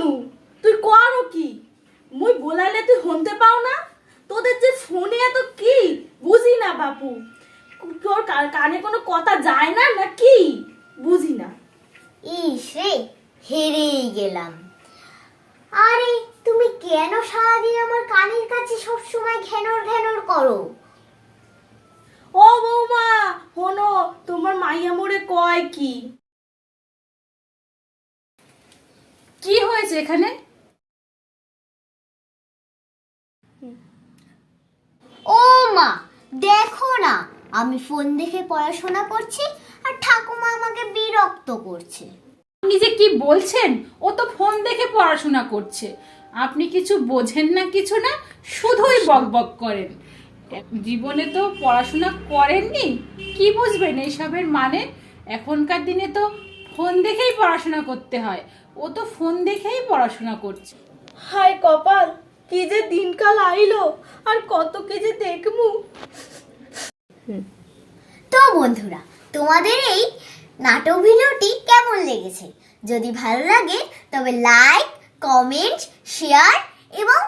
নু তুই করো কি? মুই বলাইলে তুই হনতে পাও না? তোদের যে ফোনে এত কি? বুঝি না বাপু। তোর কানে কোনো কথা যায় না না কি? বুঝি না। ইস রে হেরেই গেলাম। আরে তুমি কেন সারাদিন আমার কানের কাছে সবসময় ঘ্যানর ঘেনর করো? ও বৌমা হনো তোমার মাইয়া মোরে কয় কি? কি হয়েছে এখানে? ও মা দেখো না আমি ফোন দেখে পড়াশোনা করছি আর ঠাকুমা আমাকে বিরক্ত করছে। আপনি যে কি বলছেন ও তো ফোন দেখে পড়াশোনা করছে। আপনি কিছু বোঝেন না কিছু না শুধুই বকবক করেন। জীবনে তো পড়াশোনা করেননি কি বুঝবেন এইসবের মানে? এখনকার দিনে তো ফোন দেখেই পড়াশোনা করতে হয়। ও তো ফোন দেখেই পড়াশোনা করছে। হায় কপাল কি যে দিনকাল আইলো আর কত কি যে দেখমু তো বন্ধুরা তোমাদের এই নাটক ভিডিওটি কেমন লেগেছে? যদি ভালো লাগে তবে লাইক কমেন্ট শেয়ার এবং